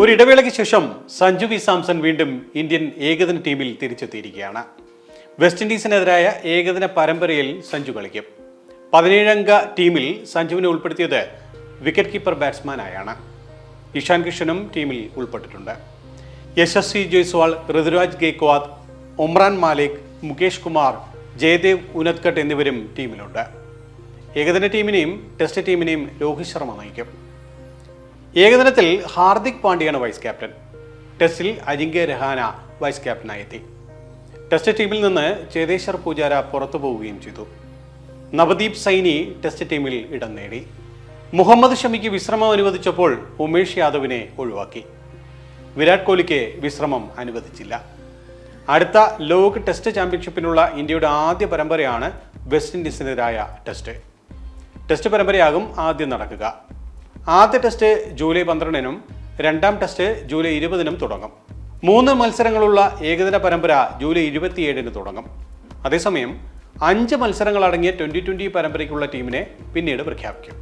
ഒരു ഇടവേളയ്ക്ക് ശേഷം സഞ്ജു വി സാംസൺ വീണ്ടും ഇന്ത്യൻ ഏകദിന ടീമിൽ തിരിച്ചെത്തിയിരിക്കുകയാണ്. വെസ്റ്റ് ഇൻഡീസിനെതിരായ ഏകദിന പരമ്പരയിൽ സഞ്ജു കളിക്കും. പതിനേഴംഗ ടീമിൽ സഞ്ജുവിനെ ഉൾപ്പെടുത്തിയത് വിക്കറ്റ് കീപ്പർ ബാറ്റ്സ്മാനായാണ്. ഇഷാൻ കിഷനും ടീമിൽ ഉൾപ്പെട്ടിട്ടുണ്ട്. യശസ്വി ജയ്സ്വാൾ ഋതുരാജ് ഗെയ്ക്വാദ് ഒമ്രാൻ മാലിക് മുകേഷ് കുമാർ ജയദേവ് ഉനത്കട്ട് എന്നിവരും ടീമിലുണ്ട്. ഏകദിന ടീമിനെയും ടെസ്റ്റ് ടീമിനെയും രോഹിത് ശർമ്മ നയിക്കും. ഏകദിനത്തിൽ ഹാർദിക് പാണ്ഡ്യയാണ് വൈസ് ക്യാപ്റ്റൻ. ടെസ്റ്റിൽ അജിങ്ക്യ രഹാന വൈസ് ക്യാപ്റ്റനായി എത്തി ടെസ്റ്റ് ടീമിൽ നിന്ന് ചേതേശ്വർ പൂജാര പുറത്തു പോവുകയും ചെയ്തു. നവദീപ് സൈനി ടെസ്റ്റ് ടീമിൽ ഇടം നേടി. മുഹമ്മദ് ഷമിക്ക് വിശ്രമം അനുവദിച്ചപ്പോൾ ഉമേഷ് യാദവിനെ ഒഴിവാക്കി. വിരാട് കോഹ്ലിക്ക് വിശ്രമം അനുവദിച്ചില്ല. അടുത്ത ലോക ടെസ്റ്റ് ചാമ്പ്യൻഷിപ്പിനുള്ള ഇന്ത്യയുടെ ആദ്യ പരമ്പരയാണ് വെസ്റ്റ് ഇൻഡീസിനെതിരായ ടെസ്റ്റ്. ടെസ്റ്റ് പരമ്പരയാകും ആദ്യം നടക്കുക. ആദ്യ ടെസ്റ്റ് ജൂലൈ പന്ത്രണ്ടിനും രണ്ടാം ടെസ്റ്റ് ജൂലൈ ഇരുപതിനും തുടങ്ങും. മൂന്ന് മത്സരങ്ങളുള്ള ഏകദിന പരമ്പര ജൂലൈ ഇരുപത്തിയേഴിന് തുടങ്ങും. അതേസമയം അഞ്ച് മത്സരങ്ങളടങ്ങിയ ട്വന്റി ട്വന്റി പരമ്പരയ്ക്കുള്ള ടീമിനെ പിന്നീട് പ്രഖ്യാപിക്കും.